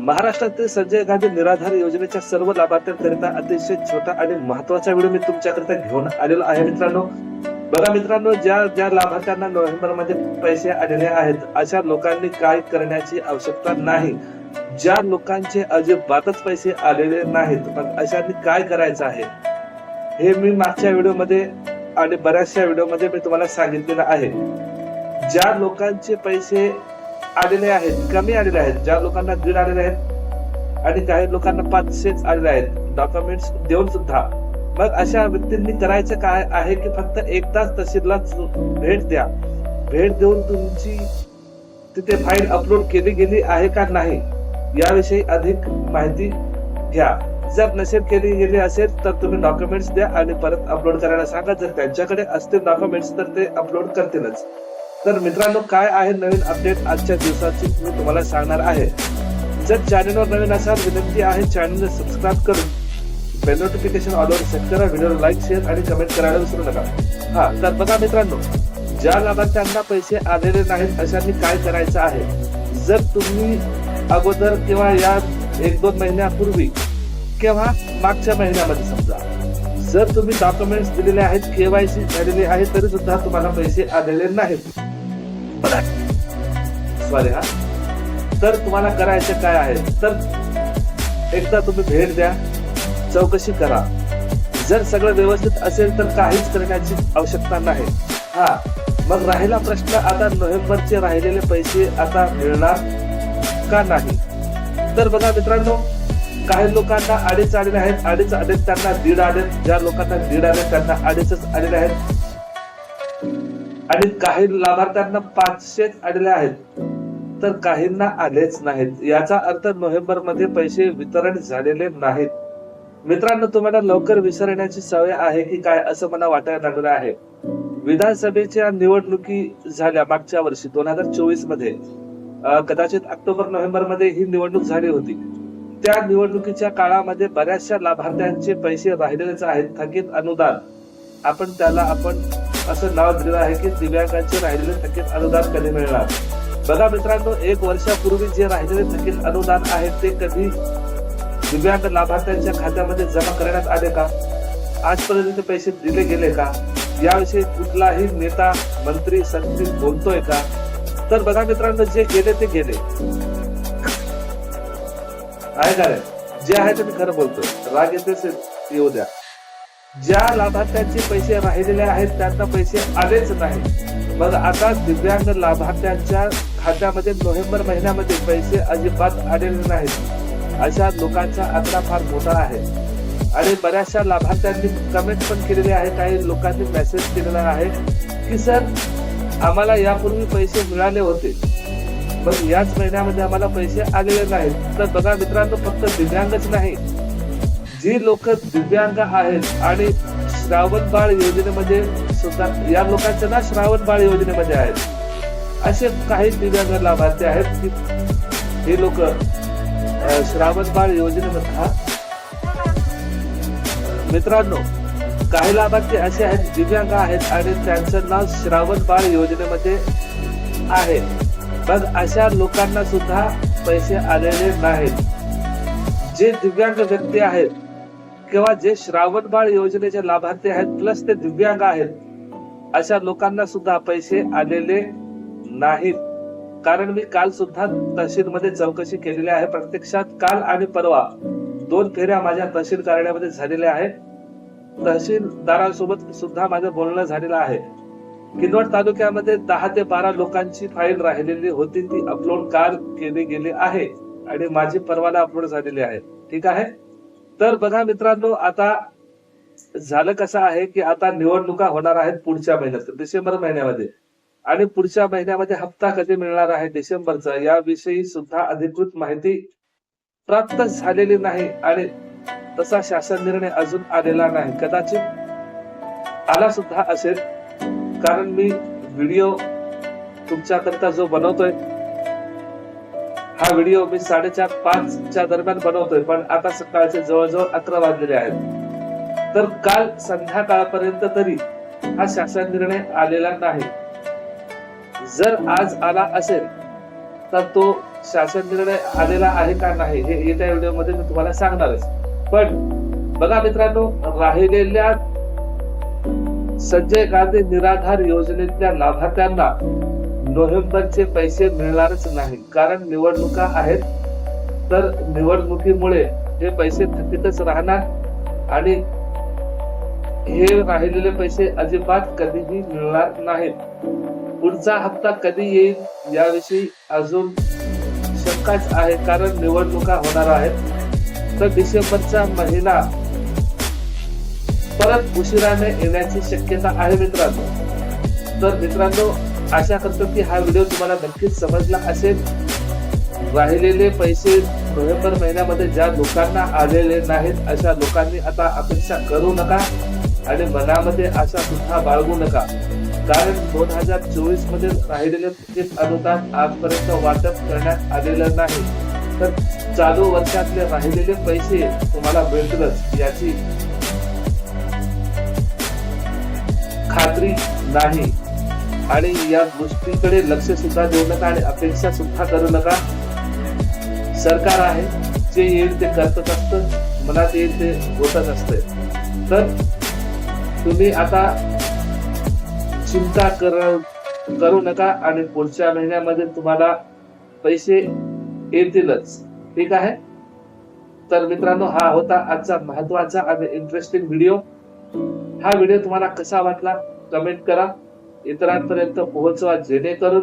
महाराष्ट्रातील संजय गांधी निराधार योजनेच्या सर्व लाभार्थ्यांकरिता अतिशय छोटा आणि महत्त्वाचा व्हिडिओ मी तुमच्याकरिता घेऊन आलेलो आहे मित्रांनो. बघा मित्रांनो ज्या ज्या लाभार्थ्यांना नोव्हेंबरमध्ये पैसे आलेले आहेत अशा लोकांनी काय करण्याची आवश्यकता नाही. ज्या लोकांचे अजिबातच पैसे आलेले नाहीत पण अशांनी काय करायचं आहे? हे मी मागच्या व्हिडिओमध्ये आणि बऱ्याचशा व्हिडिओमध्ये मी तुम्हाला सांगितलेलं आहे. ज्या लोकांचे पैसे आलेले आहेत कमी आलेले आहेत ज्या लोकांना दीड आलेले आहेत आणि काही लोकांना पाचशेच आलेले आहेत. डॉक्युमेंट्स देऊन सुद्धा. मग अशा व्यक्तींनी करायचं काय आहे की फक्त एकदाच तहसीलला भेट द्या. भेट देऊन तुमची तिथे फाईल अपलोड केली गेली आहे का नाही याविषयी अधिक माहिती घ्या. जर नसेल केली गेली असेल तर तुम्ही डॉक्युमेंट्स द्या आणि परत अपलोड करायला सांगा. जर त्यांच्याकडे असतील डॉक्युमेंट्स तर ते अपलोड करतीलच. तर मित्रांनो काय आहे नवीन अपडेट आजच्या दिवसाची मी तुम्हाला सांगणार आहे. जर चॅनलवर नवीन असाल विनंती आहे चॅनलला सबस्क्राईब करून बेल नोटिफिकेशन ऑलवर सेट करा. व्हिडिओ लाईक शेअर आणि कमेंट करायला विसरू नका. हा तर बघा मित्रांनो ज्या लाभार्थ्यांना पैसे आलेले नाहीत अशांनी काय करायचं आहे? जर तुम्ही अगोदर किंवा या एक दोन महिन्यापूर्वी किंवा मागच्या महिन्यामध्ये समजा जर तुम्ही डॉक्युमेंट्स दिलेले आहेत केवायसी झालेली आहे तरी सुद्धा तुम्हाला पैसे आलेले नाहीत. सॉरी हा. तर तुम्हाला करायचं काय आहे? तर एकदा तुम्ही भेट द्या. चौकशी करा. जर सगळं व्यवस्थित असेल तर काहीच करण्याची आवश्यकता नाही. हा. मग राहिला प्रश्न आता नोव्हेंबरचे राहिलेले पैसे आता मिळणार का नाही? तर बघा मित्रांनो काही लोकांना अडीच आलेले आहेत. अडीच आलेत त्यांना दीड आलेत. ज्या लोकांना दीड आले त्यांना अडीचच आलेले आहेत. आणि काही लाभार्थ्यांना पाचशेच आलेले आहेत. तर काहींना आलेच नाहीत. याचा अर्थ नोव्हेंबरमध्ये पैसे वितरण झालेले नाहीत. मित्रांनो तुम्हाला लवकर विसरण्याची सवय आहे की काय असं मला वाटायला लागलं आहे. विधानसभेच्या निवडणुकी झाल्या मागच्या वर्षी दोन हजार चोवीसमध्ये कदाचित ऑक्टोबर नोव्हेंबरमध्ये ही निवडणूक झाली होती. त्या निवडणुकीच्या काळामध्ये बऱ्याचशा लाभार्थ्यांचे पैसे राहिलेलेच आहेत. थकीत अनुदान. आपण त्याला आपण असं नाव दिलेलं आहे की दिव्यांगांचे राहिलेले थकीत अनुदान कधी मिळणार? बघा मित्रांनो एक वर्षापूर्वी जे राहिलेले थकीत अनुदान आहे ते कधी दिव्यांग लाभार्थ्यांच्या खात्यामध्ये जमा करण्यात आले का? आजपर्यंत ते पैसे दिले गेले का? याविषयी कुठलाही नेता मंत्री संत्री बोलतोय का? तर बघा मित्रांनो जे गेले ते गेले. आहे का रे? जे आहे ते मी खरं बोलतोय. राग येते येऊ द्या. ज्या लाभार्थ्यांचे पैसे राहिलेले आहेत त्यांना पैसे आलेच नाही मग आता दिव्यांग लाभार्थ्यांच्या खात्यामध्ये नोव्हेंबर महिन्यामध्ये पैसे अजिबात आलेले नाहीत. अशा लोकांचा आकडा फार मोठा आहे. आणि बऱ्याचशा लाभार्थ्यांनी कमेंट पण केलेले आहे काही लोकांनी मेसेज केलेला आहे की सर आम्हाला यापूर्वी पैसे मिळाले होते. मग याच महिन्यामध्ये आम्हाला पैसे आलेले नाहीत. तर बघा मित्रांनो फक्त दिव्यांगच नाही जी लोक दिव्यांग आहेत आणि श्रावण बाळ योजनेमध्ये सुद्धा या लोकांचं ना श्रावण बाळ योजनेमध्ये आहेत. असे काही दिव्यांग लाभार्थी आहेत की हे लोक श्रावण बाळ योजनेमध्ये मित्रांनो काही लाभार्थी असे आहेत दिव्यांग आहेत आणि त्यांचं नाव श्रावण बाळ योजनेमध्ये आहे. मग अशा लोकांना सुद्धा पैसे आलेले नाहीत. जे दिव्यांग व्यक्ती आहेत किंवा जे श्रावण बाळ योजनेचे लाभार्थी आहेत प्लस ते दिव्यांग आहेत अशा लोकांना सुद्धा पैसे आलेले नाहीत. कारण मी काल सुद्धा तहसील मध्ये चौकशी केलेली आहे. प्रत्यक्षात काल आणि परवा दोन फेऱ्या माझ्या तहसील कार्यालयामध्ये झालेल्या आहेत. तहसीलदारांसोबत सुद्धा माझं बोलणं झालेलं आहे. किनवट तालुक्यामध्ये दहा ते बारा लोकांची फाईल राहिलेली होती. ती अपलोड काल केली गेली आहे आणि माझी परवाला अपलोड झालेली आहे. ठीक आहे? तर बघा मित्रांनो आता झालं कसं आहे की आता निवडणुका होणार आहेत पुढच्या महिन्यात डिसेंबर महिन्यामध्ये. आणि पुढच्या महिन्यामध्ये हप्ता कधी मिळणार आहे डिसेंबरचा याविषयी सुद्धा अधिकृत माहिती प्राप्त झालेली नाही आणि तसा शासन निर्णय अजून आलेला नाही. कदाचित आला सुद्धा असेल. कारण मी व्हिडिओ तुमच्याकरता जो बनवतोय हा व्हिडिओ मी साडेचार पाच च्या दरम्यान बनवतोय पण आता सकाळचे जवळजवळ अकरा वाजलेले आहेत. तर काल संध्याकाळपर्यंत तरी हा शासन निर्णय आलेला नाही. जर आज आला असेल तर तो शासन निर्णय आलेला आहे का नाही हे येत्या व्हिडिओमध्ये मी तुम्हाला सांगणारच. पण बघा मित्रांनो राहिलेल्या संजय गांधी निराधार योजनेतल्या लाभार्थ्यांना नोव्हेंबरचे पैसे मिळणारच नाही. कारण निवडणुका आहेत तर निवडणुकीमुळे हे पैसे थकीतच राहणार आणि हे राहिलेले पैसे अजिबात कधीही मिळणार नाहीत. पुढचा हप्ता कधी येईल याविषयी अजून शंकाच आहे कारण निवडणुका होणार आहेत. तर डिसेंबरचा महिना परत उशिराने येण्याची शक्यता आहे मित्रांनो. तर मित्रांनो आशा करतो की हा व्हिडिओ तुम्हाला नक्कीच समजला असेल. राहिलेले पैसे नोव्हेंबर महिन्यामध्ये ज्या लोकांना आलेले नाहीत अशा लोकांनी आता अपेक्षा करू नका आणि मनामध्ये आशा सुद्धा बाळगू नका. कारण दोन हजार चोवीसमध्ये राहिलेले थकीत अनुदान आजपर्यंत वाटप करण्यात आलेलं नाही. तर चालू वर्षातले राहिलेले पैसे तुम्हाला मिळतीलच याची खात्री नाही. आणि या गोष्टीकडे लक्ष सुद्धा देऊ नका आणि अपेक्षा सुद्धा करू नका. सरकार आहे जे येईल ते करतच असतं मनात येईल ते होतच असते. तर तुम्ही आता चिंता कर करू नका आणि पुढच्या महिन्यामध्ये तुम्हाला पैसे येतीलच. ठीक आहे? तर मित्रांनो हा होता आजचा महत्त्वाचा आणि इंटरेस्टिंग व्हिडिओ हा व्हिडिओ तुम्हाला कसा वाटला कमेंट करा. इतरांपर्यंत पोहोचवा जेणेकरून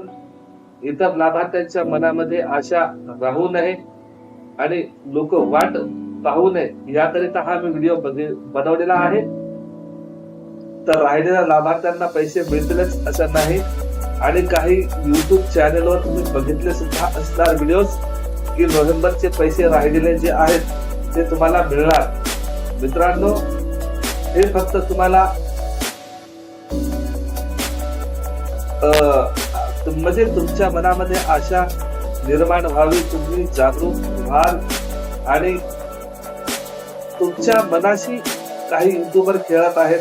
इतर लाभार्थ्यांच्या मनामध्ये आशा राहू नये आणि लोक वाट पाहू नये. याकरिता हा मी व्हिडिओ बनवलेला आहे. तर राहिलेल्या लाभार्थ्यांना पैसे मिळतीलच असं नाही. आणि काही युट्यूब चॅनलवर तुम्ही बघितले सुद्धा असणार व्हिडिओ की नोव्हेंबरचे पैसे राहिलेले जे आहेत ते तुम्हाला मिळणार. मित्रांनो हे फक्त तुम्हाला म्हणजे तुमच्या मनामध्ये आशा निर्माण व्हावी तुम्ही जागरूक व्हाल आणि तुमच्या मनाशी काही युट्यूबर खेळत आहेत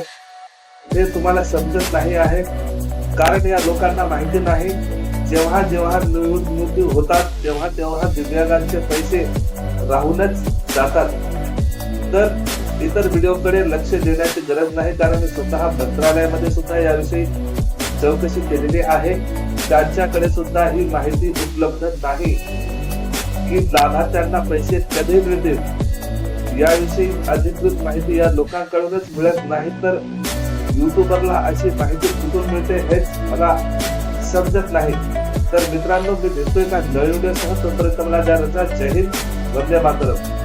ते तुम्हाला समजत नाही आहे. कारण या लोकांना माहिती नाही जेव्हा जेव्हा निवडणुकी होतात तेव्हा तेव्हा दिव्यांगांचे पैसे राहूनच जातात. तर इतर व्हिडिओकडे लक्ष देण्याची गरज नाही कारण मी स्वतः मंत्रालयामध्ये सुद्धा याविषयी चौकशी केलेली आहे. त्यांच्याकडे सुद्धा ही माहिती उपलब्ध नाही. की लाभार्थ्यांना पैसे कधी मिळतील? याविषयी अधिकृत माहिती या लोकांकडूनच मिळत नाही तर युट्यूबरला अशी माहिती कुठून मिळते हेच मला समजत नाही. तर मित्रांनो मी भेटतोय का नवीन व्हिडिओसह तोपर्यंत मला द्या रचा जय हिंद. वंदे मातरम.